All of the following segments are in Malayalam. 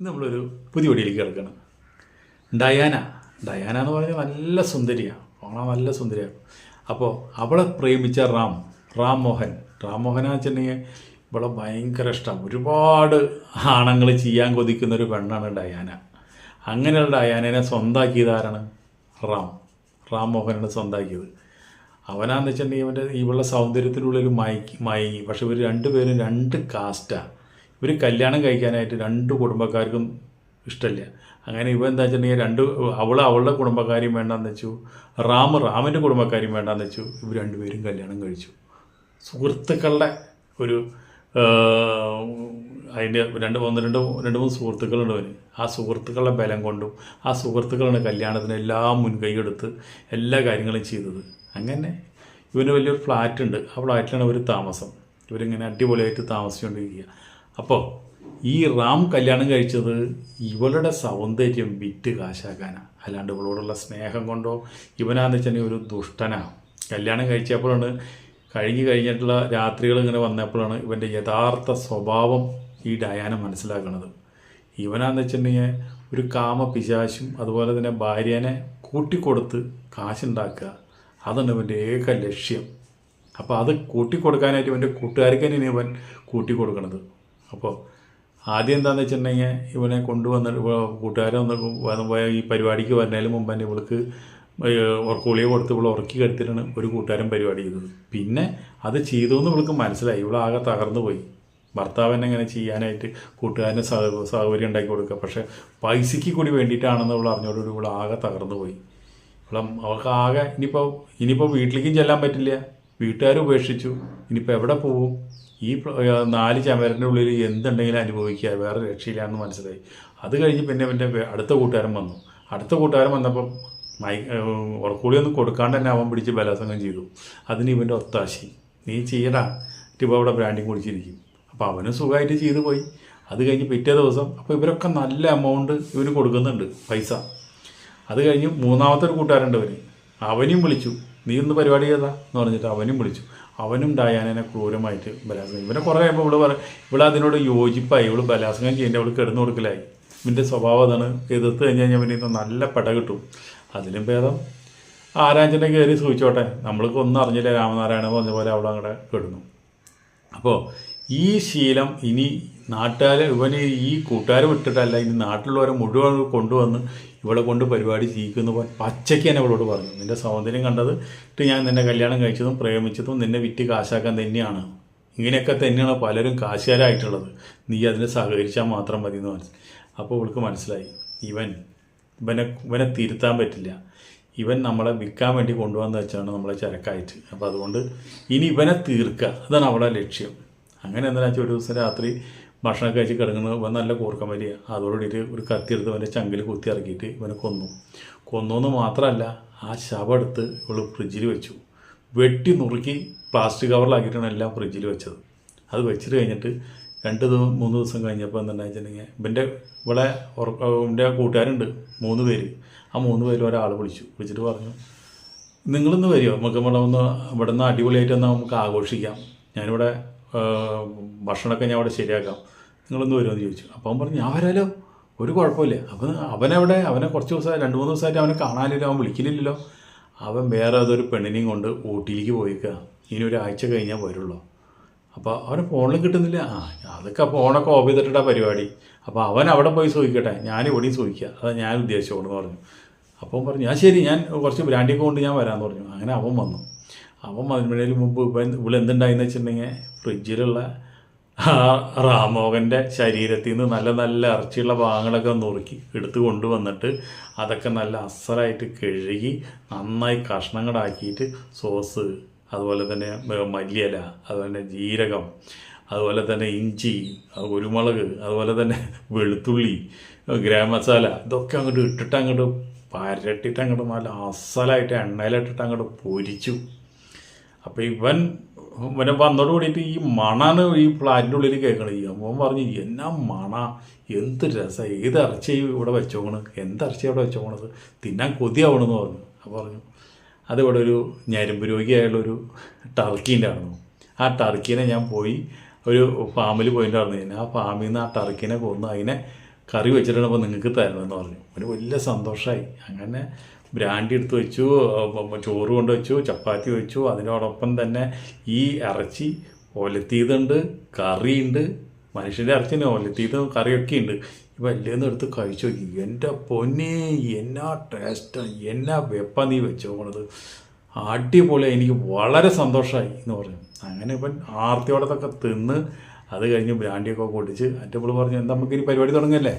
നമ്മളൊരു പുതിയ വടിയിലേക്ക് കിടക്കണം. ഡയാന ഡയാന എന്ന് പറഞ്ഞാൽ നല്ല സുന്ദരിയാണ് ഓണ നല്ല സുന്ദരിയാണ് അപ്പോൾ അവളെ പ്രേമിച്ച റാം റാം മോഹൻ. റാം മോഹൻ വെച്ചിട്ടുണ്ടെങ്കിൽ ഇവളെ ഭയങ്കര ഇഷ്ടം. ഒരുപാട് ആണങ്ങൾ ചെയ്യാൻ കൊതിക്കുന്ന ഒരു പെണ്ണാണ് ഡയാന. അങ്ങനെയുള്ള ഡയാനനെ സ്വന്തമാക്കിയതാരാണ് റാം. റാം മോഹനാണ് സ്വന്തമാക്കിയത് അവനാന്ന് വെച്ചിട്ടുണ്ടെങ്കിൽ അവന്റെ ഇവളുടെ സൗന്ദര്യത്തിനുള്ളിൽ മയക്കി മയങ്ങി. പക്ഷെ ഇവർ രണ്ടുപേരും രണ്ട് കാസ്റ്റാണ് ഇവർ കല്യാണം കഴിക്കാനായിട്ട് രണ്ട് കുടുംബക്കാർക്കും ഇഷ്ടമില്ല അങ്ങനെ ഇവ എന്താ വെച്ചിട്ടുണ്ടെങ്കിൽ രണ്ട് അവൾ അവളുടെ കുടുംബക്കാരെയും വേണ്ടാന്ന് വെച്ചു. റാം റാമിന്റെ കുടുംബക്കാരെയും വേണ്ടാന്ന് വെച്ചു. ഇവർ രണ്ടുപേരും കല്യാണം കഴിച്ചു. സുഹൃത്തുക്കളുടെ ഒരു അതിന്റെ രണ്ട് ഒന്ന് രണ്ട് രണ്ട് മൂന്ന് സുഹൃത്തുക്കളുണ്ട് അവന് ആ സുഹൃത്തുക്കളുടെ ബലം കൊണ്ടും ആ സുഹൃത്തുക്കളാണ് കല്യാണത്തിന് എല്ലാം മുൻകൈയെടുത്ത് എല്ലാ കാര്യങ്ങളും ചെയ്തത്. അങ്ങനെ ഇവന് വലിയൊരു ഫ്ലാറ്റ് ഉണ്ട് ആ ഫ്ലാറ്റിലാണ് ഒരു താമസം. ഇവരിങ്ങനെ അടിപൊളിയായിട്ട് താമസിച്ചുകൊണ്ടിരിക്കുക. അപ്പോൾ ഈ റാം കല്യാണം കഴിച്ചത് ഇവളുടെ സൗന്ദര്യം വിറ്റ് കാശാക്കാനാണ് അല്ലാണ്ട് ഇവളോടുള്ള സ്നേഹം കൊണ്ടോ ഇവനാന്ന് വെച്ചിട്ടുണ്ടെങ്കിൽ ഒരു ദുഷ്ടനാണ് കല്യാണം കഴിച്ചപ്പോഴാണ് കഴിഞ്ഞ് കഴിഞ്ഞിട്ടുള്ള രാത്രികൾ ഇങ്ങനെ വന്നപ്പോഴാണ് ഇവന്റെ യഥാർത്ഥ സ്വഭാവം ഈ ഡയാന മനസ്സിലാക്കുന്നത് ഇവനാന്ന് വെച്ചിട്ടുണ്ടെങ്കിൽ ഒരു കാമ പിശാശും അതുപോലെ തന്നെ ഭാര്യനെ കൂട്ടിക്കൊടുത്ത് കാശുണ്ടാക്കുക. അതാണ് ഇവന്റെ ഏക ലക്ഷ്യം. അപ്പോൾ അത് കൂട്ടിക്കൊടുക്കാനായിട്ട് ഇവന്റെ കൂട്ടുകാർക്ക് തന്നെയാണ് ഇവൻ കൂട്ടിക്കൊടുക്കണത്. അപ്പോൾ ആദ്യം എന്താണെന്ന് വെച്ചിട്ടുണ്ടെങ്കിൽ ഇവനെ കൊണ്ടുവന്ന് കൂട്ടുകാരെ വന്ന് പോയ ഈ പരിപാടിക്ക് വരുന്നതിന് മുമ്പ് തന്നെ ഇവൾക്ക് ഉറക്കുളിയെ കൊടുത്ത് ഇവൾ ഉറക്കി കെടുത്തിട്ടാണ് ഒരു കൂട്ടുകാരൻ പരിപാടി ചെയ്തത്. പിന്നെ അത് ചെയ്തു എന്ന് ഇവൾക്ക് മനസ്സിലായി. ഇവളാകെ തകർന്നു പോയി. ഭർത്താവ് ഭർത്താവിനെ ഇങ്ങനെ ചെയ്യാനായിട്ട് കൂട്ടുകാരന് സൗകര്യം ഉണ്ടാക്കി കൊടുക്കുക. പക്ഷേ പൈസയ്ക്ക് കൂടി വേണ്ടിയിട്ടാണെന്ന് ഇവൾ അറിഞ്ഞോടുകൂടി ഇവൾ ആകെ തകർന്നു പോയി. ഇവിടെ അവൾക്ക് ആകെ ഇനിയിപ്പോൾ ഇനിയിപ്പോൾ വീട്ടിലേക്കും ചെല്ലാൻ പറ്റില്ല. വീട്ടുകാർ ഉപേക്ഷിച്ചു. ഇനിയിപ്പോൾ എവിടെ പോവും? ഈ നാല് ചമരന്റെ ഉള്ളിൽ എന്തുണ്ടെങ്കിലും അനുഭവിക്കുക. വേറെ രക്ഷയില്ല എന്ന് മനസ്സിലായി. അത് കഴിഞ്ഞ് പിന്നെ എന്റെ അടുത്ത കൂട്ടുകാരൻ വന്നു. അടുത്ത കൂട്ടുകാരൻ വന്നപ്പം മൈ ഉറക്കൂളിയൊന്നും കൊടുക്കാണ്ട് തന്നെ അവൻ പിടിച്ച് ബലാത്സംഗം ചെയ്തു. അതിന് ഇവന്റെ ഒത്താശി. നീ ചെയ്യടാ. ഇപ്പോൾ അവിടെ ബ്രാൻഡിങ് കുടിച്ചിരിക്കും. അപ്പോൾ അവനും സുഖമായിട്ട് ചെയ്തു പോയി. അത് കഴിഞ്ഞ് പിറ്റേ ദിവസം അപ്പോൾ ഇവരൊക്കെ നല്ല എമൗണ്ട് ഇവന് കൊടുക്കുന്നുണ്ട് പൈസ. അത് കഴിഞ്ഞ് മൂന്നാമത്തെ ഒരു കൂട്ടുകാരുണ്ട് അവന് അവനും വിളിച്ചു. നീ ഒന്ന് പരിപാടി ചെയ്താ എന്ന് പറഞ്ഞിട്ട് അവനും വിളിച്ചു. അവനും ഡയാനെ ക്രൂരമായിട്ട് ബലാത്സംഗം. ഇവനെ കുറേ കഴിയുമ്പോൾ ഇവിടെ പറ ഇവിടെ അതിനോട് യോജിപ്പായി. ഇവൾ ബലാത്സംഗം ചെയ്യേണ്ട അവൾ കിടന്നു കൊടുക്കലായി. ഇവന്റെ സ്വഭാവം അതാണ്. എതിർത്ത് കഴിഞ്ഞ് കഴിഞ്ഞാൽ പിന്നെ നല്ല പട കിട്ടും. അതിലും ഭേദം. ആരാഞ്ചനെ കയറി സൂചിച്ചോട്ടെ നമ്മൾക്ക് ഒന്നും അറിഞ്ഞില്ല രാമനാരായണ പറഞ്ഞ പോലെ അവിടെ അങ്ങടെ കിടന്നു. അപ്പോൾ ഈ ശീലം ഇനി നാട്ടുകാർ ഇവന് ഈ കൂട്ടുകാർ വിട്ടിട്ടല്ല ഇനി നാട്ടിലുള്ളവരെ മുഴുവൻ കൊണ്ടുവന്ന് ഇവളെ കൊണ്ട് പരിപാടി ജീവിക്കുന്നു പച്ചയ്ക്ക് തന്നെ അവളോട് പറഞ്ഞു. നിന്റെ സൗന്ദര്യം കണ്ടത് ഇട്ട് ഞാൻ നിന്നെ കല്യാണം കഴിച്ചതും പ്രേമിച്ചതും നിന്നെ വിറ്റ് കാശാക്കാൻ തന്നെയാണ്. ഇങ്ങനെയൊക്കെ തന്നെയാണ് പലരും കാശുകാരായിട്ടുള്ളത്. നീ അതിനെ സഹകരിച്ചാൽ മാത്രം മതി എന്ന് മനസ്സിലായി അപ്പോൾ ഇവൾക്ക് മനസ്സിലായി ഇവൻ ഇവനെ ഇവനെ തിരുത്താൻ പറ്റില്ല. ഇവൻ നമ്മളെ വിൽക്കാൻ വേണ്ടി കൊണ്ടുവന്ന് വെച്ചാണ് നമ്മളെ ചരക്കായിട്ട്. അപ്പോൾ അതുകൊണ്ട് ഇനി ഇവനെ തീർക്കുക. അതാണ് അവളെ ലക്ഷ്യം. അങ്ങനെ എന്താണെന്ന് ഒരു ദിവസം രാത്രി ഭക്ഷണം കഴിച്ച് കിടക്കുന്നത് ഇവൻ നല്ല കൂർക്കം വലിയ അതോടുകൂടിയിട്ട് ഒരു കത്തി എടുത്ത് ഇവന്റെ ചങ്കിൽ കുത്തി ഇറക്കിയിട്ട് ഇവനെ കൊന്നു. കൊന്നു എന്ന് മാത്രമല്ല ആ ശവം എടുത്ത് ഇവൾ ഫ്രിഡ്ജിൽ വെച്ചു. വെട്ടി നുറുക്കി പ്ലാസ്റ്റിക് കവറിലാക്കിയിട്ടാണ് എല്ലാം ഫ്രിഡ്ജിൽ വെച്ചത്. അത് വെച്ചിട്ട് കഴിഞ്ഞിട്ട് രണ്ട് ദിവസം മൂന്ന് ദിവസം കഴിഞ്ഞപ്പോൾ എന്താണെന്ന് വെച്ചിട്ടുണ്ടെങ്കിൽ ഇവന്റെ ഇവിടെ ഇവന്റെ കൂട്ടുകാരുണ്ട് മൂന്ന് പേര്. ആ മൂന്ന് പേര് ഒരാൾ വിളിച്ചു. വിളിച്ചിട്ട് പറഞ്ഞു നിങ്ങളിന്ന് വരുമോ നമുക്ക് ഇവിടെ ഒന്ന് ഇവിടെ നിന്ന് അടിപൊളിയായിട്ട് എന്നാൽ നമുക്ക് ആഘോഷിക്കാം. ഞാനിവിടെ ഭക്ഷണമൊക്കെ ഞാൻ അവിടെ ശരിയാക്കാം. നിങ്ങളൊന്ന് വരുമെന്ന് ചോദിച്ചു. അപ്പോൾ അവൻ പറഞ്ഞു ഞാൻ വരാലോ? ഒരു കുഴപ്പമില്ല. അപ്പം അവനവിടെ അവനെ കുറച്ച് ദിവസം രണ്ട് മൂന്ന് ദിവസമായിട്ട് അവനെ കാണാനില്ല അവൻ വിളിക്കില്ലല്ലോ. അവൻ വേറെ അതൊരു പെണ്ണിനെയും കൊണ്ട് ഊട്ടിയിലേക്ക് പോയിക്കുക ഇനി ആഴ്ച കഴിഞ്ഞാൽ വരുള്ളൂ. അപ്പോൾ അവന് ഫോണിലും കിട്ടുന്നില്ല. ആ അതൊക്കെ ഫോണൊക്കെ ഓഫ് ചെയ്തിട്ടാ പരിപാടി. അപ്പോൾ അവൻ അവിടെ പോയി ചോദിക്കട്ടെ ഞാൻ ഇവിടെയും ചോദിക്കുക അതാ ഞാൻ ഉദ്ദേശിച്ചോളെന്ന് പറഞ്ഞു. അപ്പം പറഞ്ഞു ഞാൻ ശരി. ഞാൻ കുറച്ച് ബ്രാൻഡിയൊക്കെ കൊണ്ട് ഞാൻ വരാമെന്ന് പറഞ്ഞു. അങ്ങനെ അവൻ വന്നു. അവൻ അതിനിടയിൽ മുമ്പ് ഇപ്പം ഇവിടെ എന്തുണ്ടായെന്ന് വെച്ചിട്ടുണ്ടെങ്കിൽ ഫ്രിഡ്ജിലുള്ള റാമോഹന്റെ ശരീരത്തിൽ നിന്ന് നല്ല നല്ല ഇറച്ചിയുള്ള ഭാഗങ്ങളൊക്കെ നുറുക്കി എടുത്തു കൊണ്ടുവന്നിട്ട് അതൊക്കെ നല്ല അസലായിട്ട് കഴുകി നന്നായി കഷ്ണങ്ങളാക്കിയിട്ട് സോസ് അതുപോലെ തന്നെ മല്ലിയല അതുപോലെ തന്നെ ജീരകം അതുപോലെ തന്നെ ഇഞ്ചി കുരുമുളക് അതുപോലെ തന്നെ വെളുത്തുള്ളി ഗ്രാം മസാല ഇതൊക്കെ അങ്ങോട്ട് ഇട്ടിട്ട് അങ്ങോട്ട് പരട്ടിട്ട് അങ്ങോട്ട് നല്ല അസലായിട്ട് എണ്ണയിലിട്ടിട്ട് അങ്ങോട്ട് പൊരിച്ചു. അപ്പോൾ ഇവൻ ഇവനെ വന്നോട് കൂടിയിട്ട് ഈ മണാണ് ഈ ഫ്ലാറ്റിന്റെ ഉള്ളിൽ കേൾക്കണത് ഈ അമ്മ പറഞ്ഞു എന്നാ മണ? എന്ത് രസം? ഏത് ഇറച്ചി ഇവിടെ വെച്ചോണ് എന്ത് ഇറച്ചി ഇവിടെ വെച്ചോണത് തിന്നാൻ കൊതിയാവണമെന്ന് പറഞ്ഞു. അപ്പോൾ പറഞ്ഞു അതിവിടെ ഒരു ഞരമ്പ് രോഗിയായുള്ളൊരു ടർക്കീന്റെ ഉണ്ടായിരുന്നു ആ ടർക്കീനെ ഞാൻ പോയി ഒരു ഫാമിൽ പോയിട്ടുണ്ടായിരുന്നു ഞാൻ ആ ഫാമിൽ നിന്ന് ആ ടർക്കീനെ കൊന്ന് അതിനെ കറി വെച്ചിട്ടുണ്ടപ്പോൾ നിങ്ങൾക്ക് തരണമെന്ന് പറഞ്ഞു. അവന് വലിയ സന്തോഷമായി അങ്ങനെ ബ്രാൻഡി എടുത്ത് വെച്ചു ചോറ് കൊണ്ട് വെച്ചു ചപ്പാത്തി വെച്ചു. അതിനോടൊപ്പം തന്നെ ഈ ഇറച്ചി ഒലത്തീതുണ്ട് കറിയുണ്ട്. മനുഷ്യന്റെ ഇറച്ചിന് ഒലത്തീതും കറിയൊക്കെ ഉണ്ട് ഇപ്പം എല്ലാം എടുത്ത് കഴിച്ചു നോക്കി. എന്റെ പൊന്നെ എന്നാ ടേസ്റ്റ് എന്നാ വെപ്പ നീ വെച്ചോണത് അടിപൊളി. എനിക്ക് വളരെ സന്തോഷമായി എന്ന് പറഞ്ഞു. അങ്ങനെ ഇപ്പം ആർത്തിയോടത്തൊക്കെ തിന്ന് അത് കഴിഞ്ഞ് ബ്രാൻഡിയൊക്കെ കുടിച്ച് അറ്റപ്പോൾ പറഞ്ഞു എന്താ നമുക്ക് ഇനി പരിപാടി തുടങ്ങല്ലേ?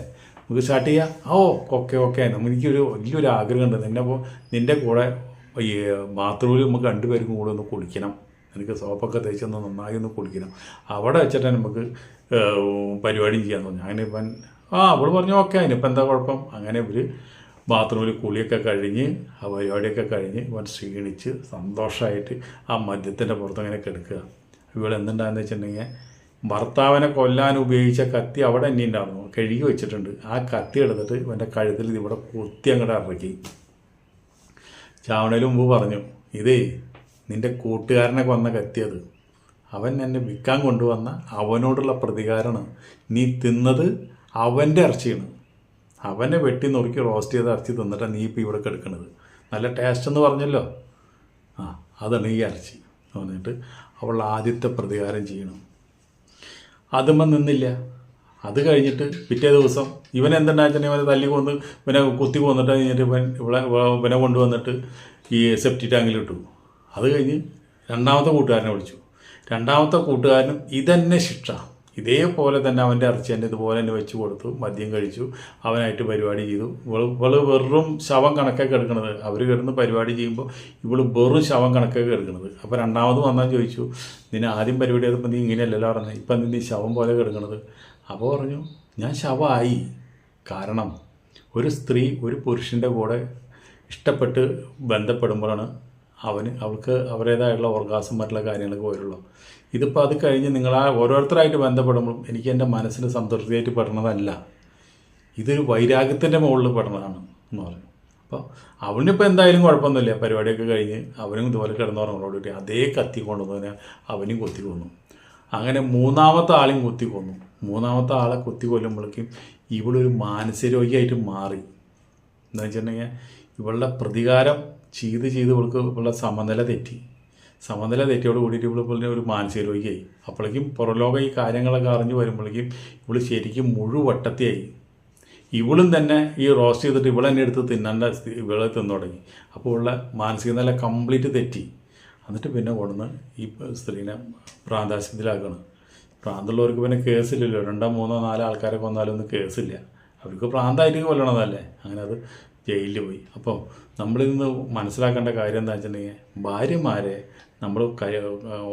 നമുക്ക് സ്റ്റാർട്ട് ചെയ്യാം. ഓ ഓക്കെ ഓക്കെ എനിക്കൊരു വലിയൊരു ആഗ്രഹമുണ്ട്. നിന്നെ അപ്പോൾ നിന്റെ കൂടെ ഈ ബാത്റൂമിൽ നമുക്ക് രണ്ടുപേർക്കും കൂടെ ഒന്ന് കുളിക്കണം. എനിക്ക് സോപ്പൊക്കെ തേച്ചൊന്ന് നന്നായി ഒന്ന് കുളിക്കണം. അവിടെ വെച്ചിട്ട് നമുക്ക് പരിപാടിയും ചെയ്യാൻ തോന്നി അങ്ങനെ ഇപ്പം ആ അവൾ പറഞ്ഞു ഓക്കെ അതിനിപ്പോൾ എന്താ കുഴപ്പം? അങ്ങനെ ഇവർ ബാത്റൂമിൽ കുളിയൊക്കെ കഴിഞ്ഞ് ആ പരിപാടിയൊക്കെ കഴിഞ്ഞ് ഇവൻ ക്ഷീണിച്ച് സന്തോഷമായിട്ട് ആ മദ്യത്തിന്റെ പുറത്ത് അങ്ങനെ കിടക്കുക. ഇവൾ എന്തുണ്ടാകുന്ന വെച്ചിട്ടുണ്ടെങ്കിൽ ഭർത്താവിനെ കൊല്ലാൻ ഉപയോഗിച്ച കത്തി അവിടെ തന്നെ ഉണ്ടായിരുന്നു. കഴുകി വെച്ചിട്ടുണ്ട്. ആ കത്തി എടുത്തിട്ട് ഇവന്റെ കഴുത്തിൽ ഇവിടെ കുത്തി അങ്ങോട്ട് ഇറക്കി ചാവണയിൽ മുമ്പ് പറഞ്ഞു ഇതേ നിന്റെ കൂട്ടുകാരനെ കൊന്ന കത്തിയത് അവൻ എന്നെ വിൽക്കാൻ കൊണ്ടുവന്ന അവനോടുള്ള പ്രതികാരമാണ്. നീ തിന്നത് അവന്റെ ഇറച്ചിയാണ്. അവനെ വെട്ടി നുറുക്കി റോസ്റ്റ് ചെയ്ത് ഇറച്ചി തിന്നിട്ടാണ് നീ ഇപ്പോൾ ഇവിടെ കിടക്കുന്നത് നല്ല ടേസ്റ്റ് എന്ന് പറഞ്ഞല്ലോ. ആ അതാണ് ഈ ഇറച്ചി. എന്ന് പറഞ്ഞിട്ട് അവൾ ആദ്യത്തെ പ്രതികാരം ചെയ്യണം. അതുമ്മ നിന്നില്ല. അത് കഴിഞ്ഞിട്ട് പിറ്റേ ദിവസം ഇവൻ എന്തുണ്ടായിട്ടുണ്ടെങ്കിൽ ഇവനെ തല്ലി കൊന്ന് ഇവനെ കുത്തി കൊന്നിട്ട് കഴിഞ്ഞിട്ട് ഇവൻ ഇവിടെ ഇവനെ കൊണ്ടുവന്നിട്ട് ഈ സെപ്റ്റി ടാങ്കിൽ ഇട്ടു അത് കഴിഞ്ഞ് രണ്ടാമത്തെ കൂട്ടുകാരനെ വിളിച്ചു. രണ്ടാമത്തെ കൂട്ടുകാരനും ഇതന്നെ ശിക്ഷ. ഇതേപോലെ തന്നെ അവന്റെ അർച്ചന്റെ ഇതുപോലെ തന്നെ വെച്ച് കൊടുത്തു മദ്യം കഴിച്ചു അവനായിട്ട് പരിപാടി ചെയ്തു. ഇവൾ ഇവൾ വെറും ശവം കണക്കൊക്കെ എടുക്കണത് അവർ കിടന്ന് പരിപാടി ചെയ്യുമ്പോൾ ഇവൾ വെറും ശവം കണക്കൊക്കെ എടുക്കണത് അപ്പോൾ രണ്ടാമത് വന്നാൽ ചോദിച്ചു നിന്നെ ആദ്യം പരിപാടി ചെയ്തപ്പോൾ നീ ഇങ്ങനെയല്ലല്ലോ പറഞ്ഞത് ഇപ്പം നീ ശവം പോലെ കിടക്കണത്? അപ്പോൾ പറഞ്ഞു ഞാൻ ശവമായി കാരണം ഒരു സ്ത്രീ ഒരു പുരുഷന്റെ കൂടെ ഇഷ്ടപ്പെട്ട് ബന്ധപ്പെടുമ്പോഴാണ് അവന് അവൾക്ക് അവരുടേതായിട്ടുള്ള ഓർഗാസം മറ്റുള്ള കാര്യങ്ങളൊക്കെ വരുള്ളൂ. ഇതിപ്പോൾ അത് കഴിഞ്ഞ് നിങ്ങൾ ആ ഓരോരുത്തരായിട്ട് ബന്ധപ്പെടുമ്പോഴും എനിക്ക് എന്റെ മനസ്സിന് സംതൃപ്തിയായിട്ട് പെടണതല്ല ഇതൊരു വൈരാഗ്യത്തിന്റെ മുകളിൽ പെടണതാണ് എന്ന് പറയും. അപ്പോൾ അവനിപ്പോൾ എന്തായാലും കുഴപ്പമൊന്നുമില്ല. പരിപാടിയൊക്കെ കഴിഞ്ഞ് അവനും ഇതുപോലെ കിടന്നുറങ്ങോടുകൂടി അതേ കത്തി കൊണ്ടുവന്നതിനെ അവനും കൊത്തി കൊന്നു. അങ്ങനെ മൂന്നാമത്തെ ആളെയും കൊത്തി കൊന്നു. മൂന്നാമത്തെ ആളെ കൊത്തി കൊല്ലുമ്പോഴേക്കും ഇവളൊരു മാനസികരോഗിയായിട്ട് മാറി. എന്താ വെച്ചിട്ടുണ്ടെങ്കിൽ ഇവളുടെ പ്രതികാരം ചെയ്ത് ചെയ്ത് ഇവൾക്ക് ഇവളുടെ സമനില തെറ്റി. സമനില തെറ്റിയോട് കൂടിയിട്ട് ഇവൾ പോലെ ഒരു മാനസിക രോഗിയായി അപ്പോഴേക്കും പുറലോകം ഈ കാര്യങ്ങളൊക്കെ അറിഞ്ഞു വരുമ്പോഴേക്കും ഇവൾ ശരിക്കും മുഴുവട്ടത്തിയായി. ഇവളും തന്നെ ഈ റോസ്റ്റ് ചെയ്തിട്ട് ഇവളെ തന്നെ എടുത്ത് തിന്നേണ്ട ഇവളെ തിന്നു തുടങ്ങി. അപ്പോൾ ഉള്ള മാനസിക നില കംപ്ലീറ്റ് തെറ്റി. എന്നിട്ട് പിന്നെ കൊണ്ടുവന്ന് ഈ സ്ത്രീനെ പ്രാന്താശുപത്രിയിലാക്കണം പ്രാന്തമുള്ളവർക്ക് പിന്നെ കേസില്ലല്ലോ. രണ്ടോ മൂന്നോ നാലോ ആൾക്കാരെ കൊന്നാലൊന്നും കേസില്ല. അവർക്ക് പ്രാന്തായിട്ട് കൊല്ലണതല്ലേ? അങ്ങനെ അത് ജയിലിൽ പോയി. അപ്പം നമ്മളിൽ നിന്ന് മനസ്സിലാക്കേണ്ട കാര്യം എന്താ വെച്ചിട്ടുണ്ടെങ്കിൽ ഭാര്യമാരെ നമ്മൾ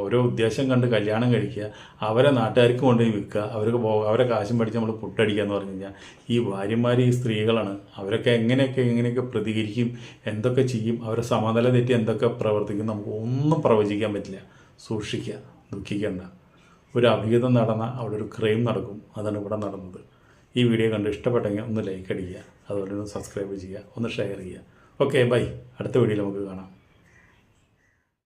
ഓരോ ഉദ്ദേശം കണ്ട് കല്യാണം കഴിക്കുക അവരെ നാട്ടുകാർക്ക് കൊണ്ടുപോയി വിൽക്കുക അവർക്ക് അവരെ കാശും പഠിച്ച് നമ്മൾ പുട്ടടിക്കുക എന്ന് പറഞ്ഞു കഴിഞ്ഞാൽ ഈ ഭാര്യമാർ ഈ സ്ത്രീകളാണ്. അവരൊക്കെ എങ്ങനെയൊക്കെ എങ്ങനെയൊക്കെ പ്രതികരിക്കും എന്തൊക്കെ ചെയ്യും അവരെ സമനില തെറ്റി എന്തൊക്കെ പ്രവർത്തിക്കും നമുക്ക് ഒന്നും പ്രവചിക്കാൻ പറ്റില്ല. സൂക്ഷിക്കുക ദുഃഖിക്കേണ്ട. ഒരു അഭിഹിതം നടന്ന അവിടെ ഒരു ക്രൈം നടക്കും. അതാണ് ഇവിടെ നടന്നത്. ഈ വീഡിയോ കണ്ട് ഇഷ്ടപ്പെട്ടെങ്കിൽ ഒന്ന് ലൈക്ക് അടിക്കുക അതുപോലെ ഒന്ന് സബ്സ്ക്രൈബ് ചെയ്യുക ഒന്ന് ഷെയർ ചെയ്യുക. ഓക്കെ ബൈ അടുത്ത വീഡിയോയിൽ നമുക്ക് കാണാം.